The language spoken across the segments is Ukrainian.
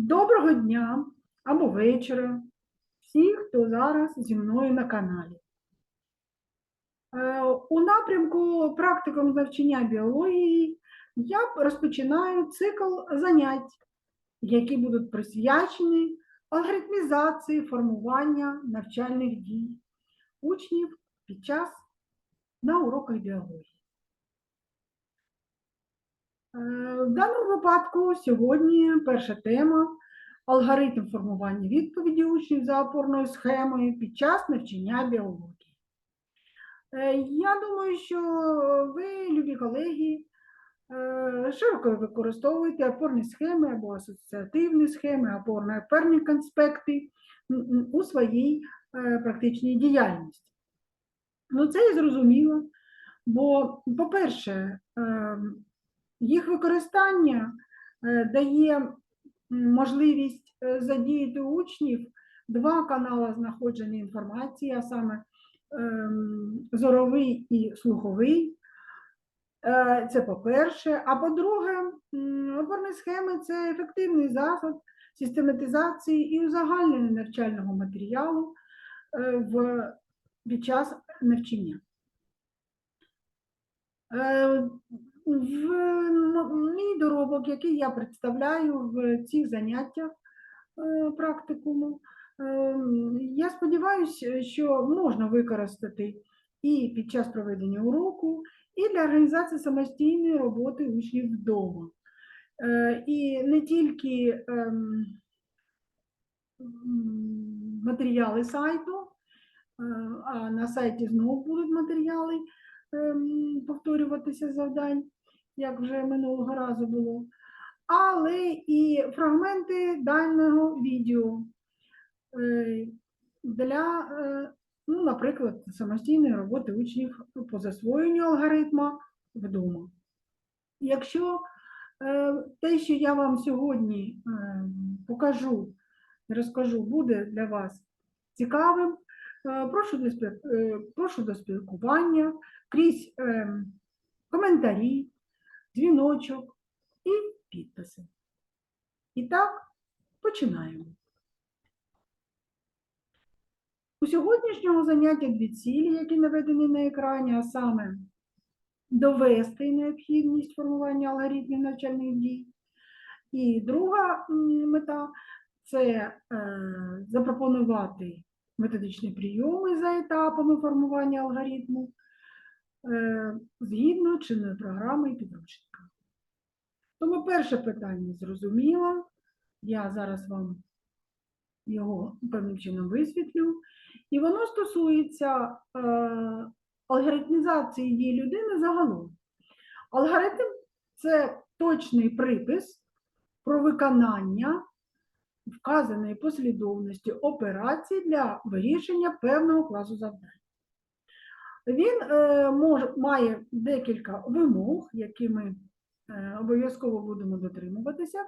Доброго дня або вечора всі, хто зараз зі мною на каналі. Е, У напрямку практикум навчання біології я розпочинаю цикл занять, які будуть присвячені алгоритмізації формування навчальних дій учнів під час на уроках біології. Е, В даному випадку сьогодні перша тема алгоритм формування відповіді учнів за опорною схемою під час навчання біології. Е, Я думаю, що ви, любі колеги, е, широко використовуєте опорні схеми або асоціативні схеми, опорні конспекти м, м, у своїй практичній діяльності. Ну, це і зрозуміло, бо, по-перше, ем, їх використання е, дає можливість е, задіяти учнів два канали знаходження інформації, а саме ем, зоровий і слуховий. Е, Це по-перше. А по-друге, опорні схеми це ефективний засіб систематизації і узагальнення навчального матеріалу в, під час навчання. В мій доробок, який я представляю в цих заняттях е, практикуму, е, я сподіваюся, що можна використати і під час проведення уроку, і для організації самостійної роботи учнів вдома. Е, І не тільки ем, матеріали сайту, а на сайті знову будуть матеріали ем, повторюватися завдань, як вже минулого разу було, але і фрагменти даного відео е, для, е, ну, наприклад, самостійної роботи учнів по засвоєнню алгоритма вдома. Якщо е, те, що я вам сьогодні покажу розкажу, буде для вас цікавим, прошу до, спілкування крізь е, коментарі, дзвіночок і підписи. І так, починаємо. У сьогоднішнього заняття дві цілі, які наведені на екрані, а саме довести необхідність формування алгоритмів навчальних дій. І друга мета це е, запропонувати методичні прийоми за етапами формування алгоритму е, згідно чинної програми і підручника. Тому перше питання зрозуміло. Я зараз вам його певним чином висвітлю. І воно стосується е, алгоритмізації дій людини загалом. Алгоритм це точний припис про виконання вказаної послідовності операцій для вирішення певного класу завдань. Він е, мож, має декілька вимог, які ми обов'язково будемо дотримуватися.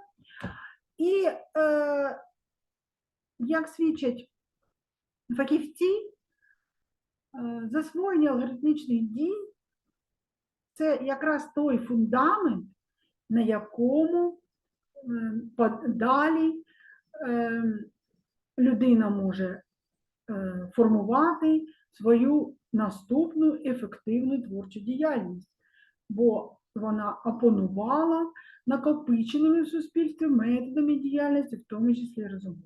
І, е, як свідчать фахівці, е, засвоєння алгоритмічних дій це якраз той фундамент, на якому е, далі е, людина може е, формувати свою наступну ефективну творчу діяльність, бо вона опанувала накопиченими в суспільстві методами діяльності, в тому числі розумовою.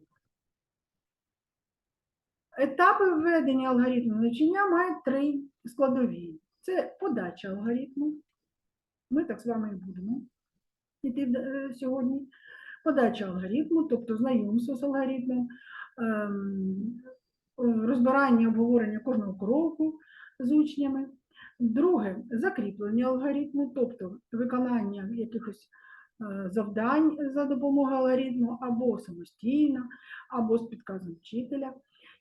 Етапи введення алгоритму навчання мають три складові. Це подача алгоритму. Ми так з вами і будемо йти е, сьогодні. Подача алгоритму, тобто знайомство з алгоритмом, ем, е, розбирання, обговорення кожного кроку з учнями. Друге закріплення алгоритму, тобто виконання якихось е, завдань за допомогою алгоритму або самостійно, або з підказом вчителя.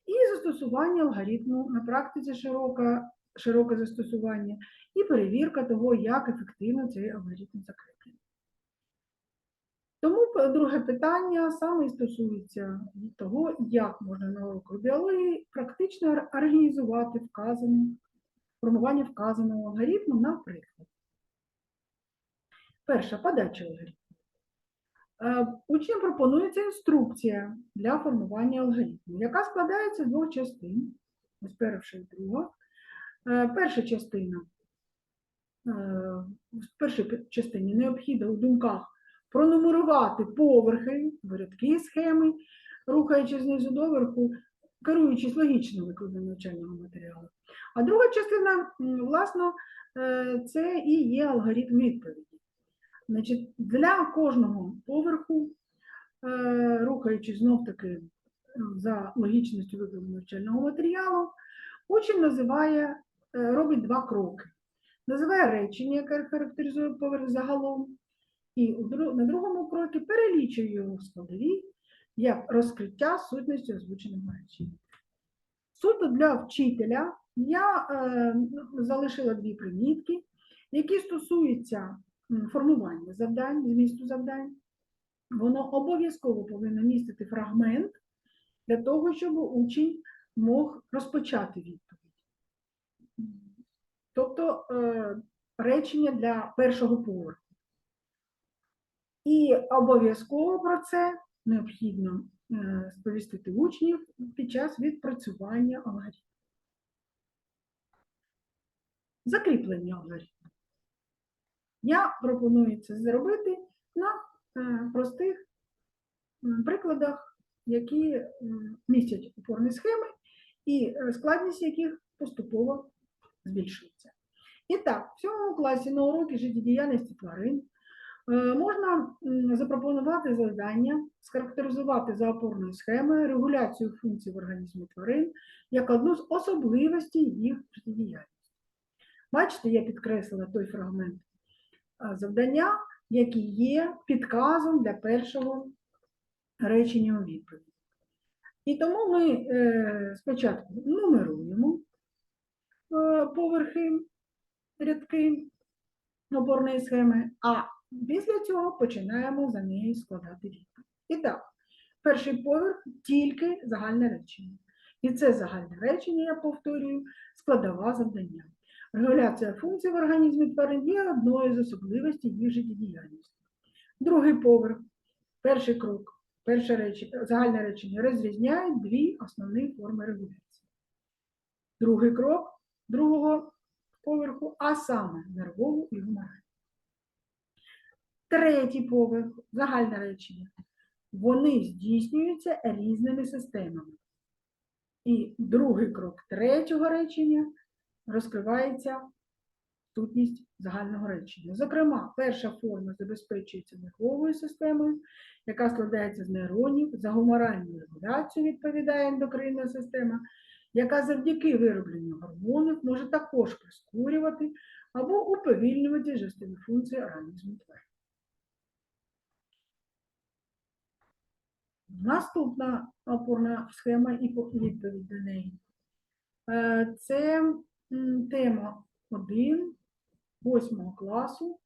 І застосування алгоритму на практиці широке, широке застосування і перевірка того, як ефективно цей алгоритм закріплений. Тому друге питання саме стосується того, як можна на уроках біології практично організувати вказану, формування вказаного алгоритму, наприклад. Перша подача алгоритму. Е, Учням пропонується інструкція для формування алгоритму, яка складається з двох частин. Ось перша і друга. Е, Перша частина. е, В першій частині необхідно у думках пронумерувати поверхи, рядки схеми, рухаючись знизу до верху, керуючись логічним викладом навчального матеріалу. А друга частина, власно, е, це і є алгоритм відповіді. Значить, для кожного поверху, е, рухаючись знов-таки за логічністю викладу навчального матеріалу, учень називає, е, робить два кроки. Називає речення, яке характеризує поверх загалом, і на другому крокі перелічує його складові як розкриття сутності озвученого речення. Суто для вчителя я е, залишила дві примітки, які стосуються формування завдань, змісту завдань. Воно обов'язково повинно містити фрагмент для того, щоб учень мог розпочати відповідь. Тобто е, речення для першого поверху. І обов'язково про це необхідно е, сповістити учнів під час відпрацювання алгоритму. Закріплення алгоритму. Я пропоную це зробити на е, простих прикладах, які містять опорні схеми, і е, складність яких поступово збільшується. І так, в цьому класі на уроки життєдіяльності тварин е, можна запропонувати завдання, схарактеризувати за опорною схемою регуляцію функцій в організмі тварин як одну з особливостей їх життєдіяльності. Бачите, я підкреслила той фрагмент завдання, який є підказом для першого речення у відповіді. І тому ми е, спочатку нумеруємо е, поверхи, рядки опорної схеми, а після цього починаємо за нею складати відповідь. І так, перший поверх тільки загальне речення. І це загальне речення, я повторюю, складова завдання. Регуляція функцій в організмі тварин є одною з особливостей їх життєдіяльності. Другий поверх, перший крок, перше речення, загальне речення розрізняє дві основні форми регуляції. Другий крок другого поверху, а саме нервову і гуморальну. Третій поверх, загальне речення. Вони здійснюються різними системами. І другий крок третього речення розкривається сутність загального речення. Зокрема, перша форма забезпечується нервовою системою, яка складається з нейронів, за гуморальну регуляцію відповідає ендокринна система, яка завдяки виробленню гормонів може також прискорювати або уповільнювати жестові функції організму тварин. Наступна опорна схема і відповідь до неї. Е, Це Тема 1 8 класу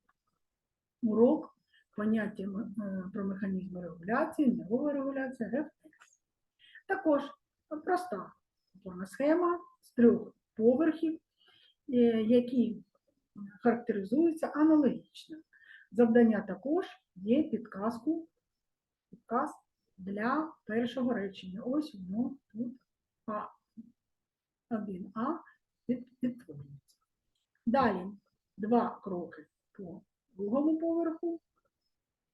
урок поняття е, про механізми регуляції, нервова регуляція, рефлекс. Також проста схема з трьох поверхів, е, які характеризуються аналогічно. Завдання також є підказку, підказ для першого речення. Ось воно тут А1А відтворюється. Далі два кроки по другому поверху,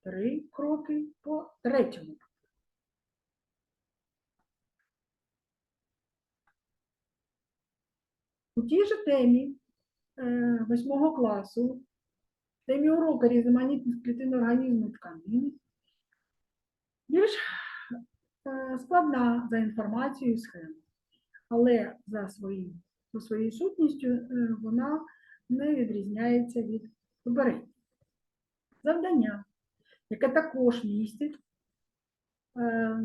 три кроки по третьому. поверху. У тій же темі е, восьмого класу, темі уроку різноманітність клітин організму і тканин, більш е, складна за інформацією схема, але за, своїм, за своєю сутністю е, вона не відрізняється від попередньої. Завдання, яке також містить е,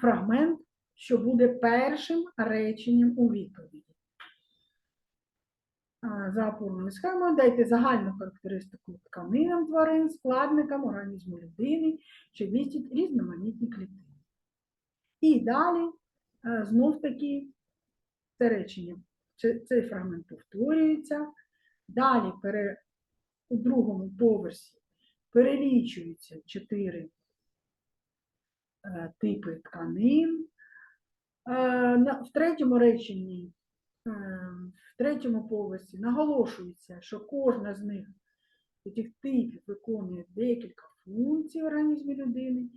фрагмент, що буде першим реченням у відповіді. А, За опорною схемою дайте загальну характеристику тканинам тварин, складникам організму людини, що містять різноманітні клітини. І далі е, знов таки це речення, цей фрагмент повторюється. Далі пере, у другому поверсі перелічуються чотири е, типи тканин. Е, на- В третьому реченні, е, в третьому повісті наголошується, що кожна з них цих типів виконує декілька функцій в організмі людини,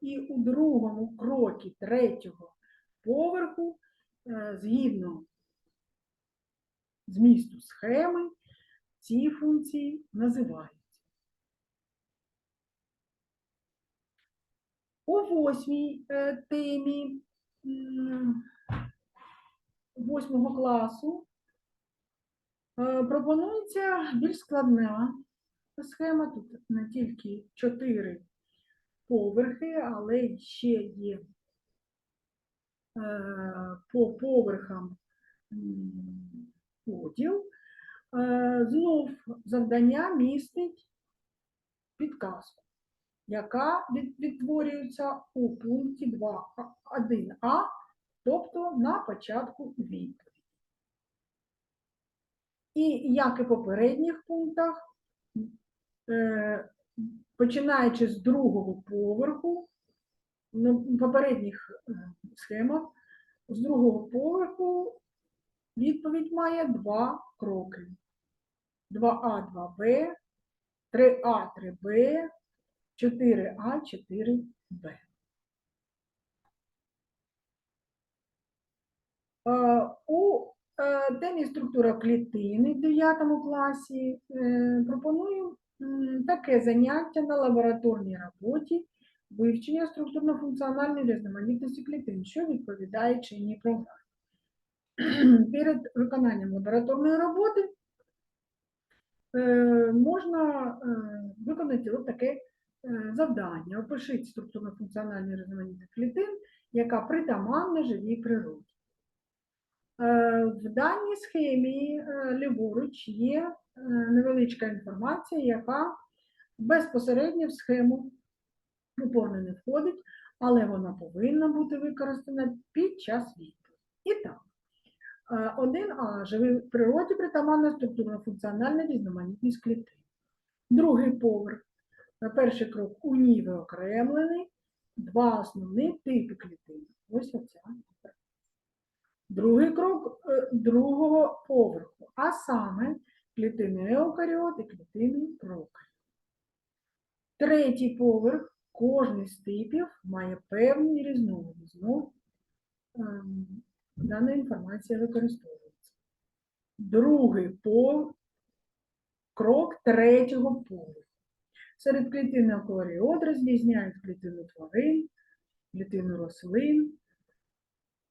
і у другому крокі третього поверху, згідно змісту схеми, ці функції називаються. У восьмій е, темі восьмого класу е, пропонується більш складна схема. Тут не тільки чотири поверхи, але ще є е, по поверхам поділ. Е, Знов завдання містить підказку, яка відтворюється у пункті 2.1а, тобто на початку відповіді. І як і в попередніх пунктах, е, починаючи з другого поверху, попередніх е, схемах, з другого поверху відповідь має два кроки. 2А, 2Б, 3А, 3Б, 4А, 4Б. Е, У е, темі структура клітини в 9 класі е, пропоную таке заняття на лабораторній роботі вивчення структурно-функціональної різноманітності клітин, що відповідає чинній програмі. Перед виконанням лабораторної роботи е, можна е, виконати от таке е, завдання. Опишіть структурно-функціональну різноманітність клітин, яка притаманна живій природі. В даній схемі ліворуч є невеличка інформація, яка безпосередньо в схему упорно не входить, але вона повинна бути використана під час відповіді. І так, е, 1А живий в природі притаманна структурно-функціональна різноманітність клітин. Другий поверх. На перший крок у ній виокремлений два основні типи клітин. Ось оця. Другий крок е, другого поверху, а саме клітини еукаріот і клітини прокаріот. Третій поверх, кожний з типів має певні різновиди. Знов ем, дана інформація використовується. Другий по крок третього поверху. Серед клітин еукаріот розрізняють клітину тварин, клітину рослин,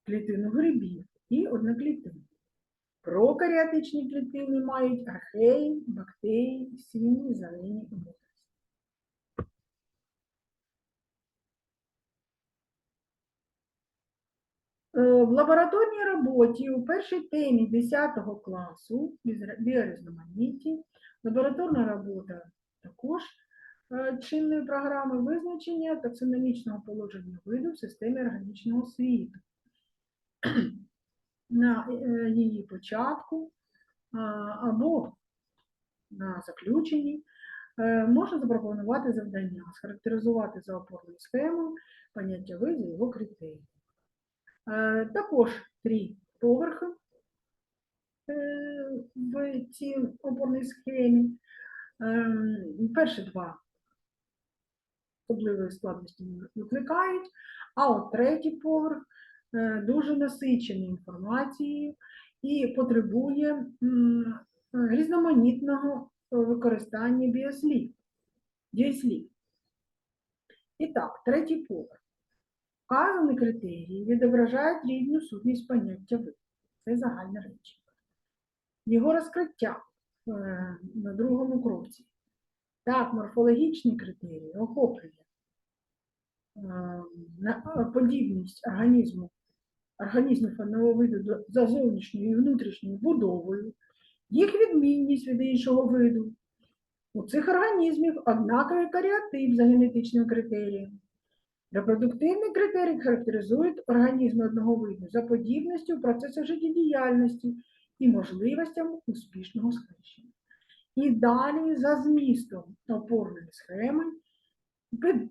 клітину грибів і одноклітину. Прокаріотичні клітини мають археї, бактерії, сіні, зелені і водорослі. Е, В лабораторній роботі у першій темі 10 класу «Біозра- біорізноманітті лабораторна робота також е, чинної програми визначення таксономічного положення виду в системі органічного світу. На е, її початку або на заключенні е, можна запропонувати завдання, схарактеризувати за опорною схемою поняття виду і його критерії. Е, Також три поверхи е, в цій опорній схемі. Ем, Перші два особливої складності не викликають, а от третій поверх е, дуже насичений інформацією і потребує різноманітного е, використання біослів. І так, третій поверх. Вказані критерії відображають рівну сутність поняття виду. Це загальне речення. Його розкриття е, на другому кроці. Так, морфологічні критерії охоплює е, подібність організму, організмів одного виду за зовнішньою і внутрішньою будовою, їх відмінність від іншого виду. У цих організмів однаковий каріотип за генетичним критерієм. Репродуктивний критерій характеризують організми одного виду за подібністю в процесах життєдіяльності і можливостям успішного схрещення. І далі за змістом опорної схеми,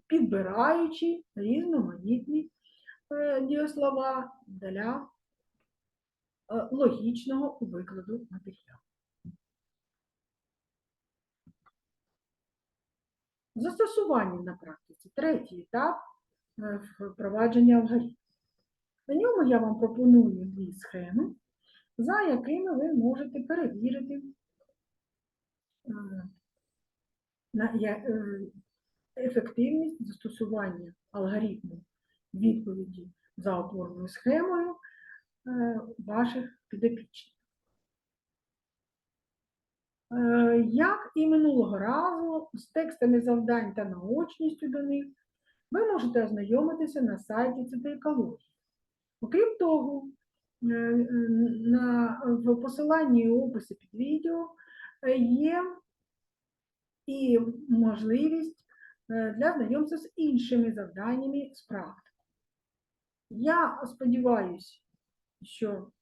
підбираючи різноманітні е, дієслова для е, логічного викладу матеріалу. Застосування на практиці третій етап впровадження алгоритму. На ньому я вам пропоную дві схеми, за якими ви можете перевірити е, е, ефективність застосування алгоритму відповіді за опорною схемою е, ваших підопічних. Е, Як і минулого разу, з текстами завдань та наочністю до них ви можете ознайомитися на сайті ЦТ-екології. Окрім того, е, е, на, в посиланні і описі під відео е, є і можливість для знайомства з іншими завданнями з практики. Я сподіваюся, що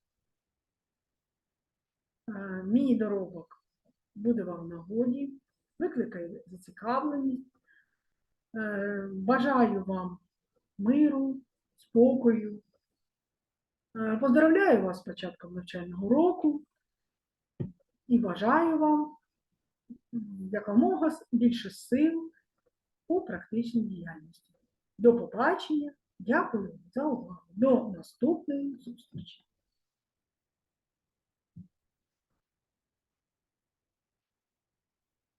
мій доробок буде вам в нагоді, викликає зацікавленість. Е, Бажаю вам миру, спокою. Е, Поздравляю вас з початком навчального року і бажаю вам якомога більше сил у практичній діяльності. До побачення. Дякую за увагу. До наступної зустрічі.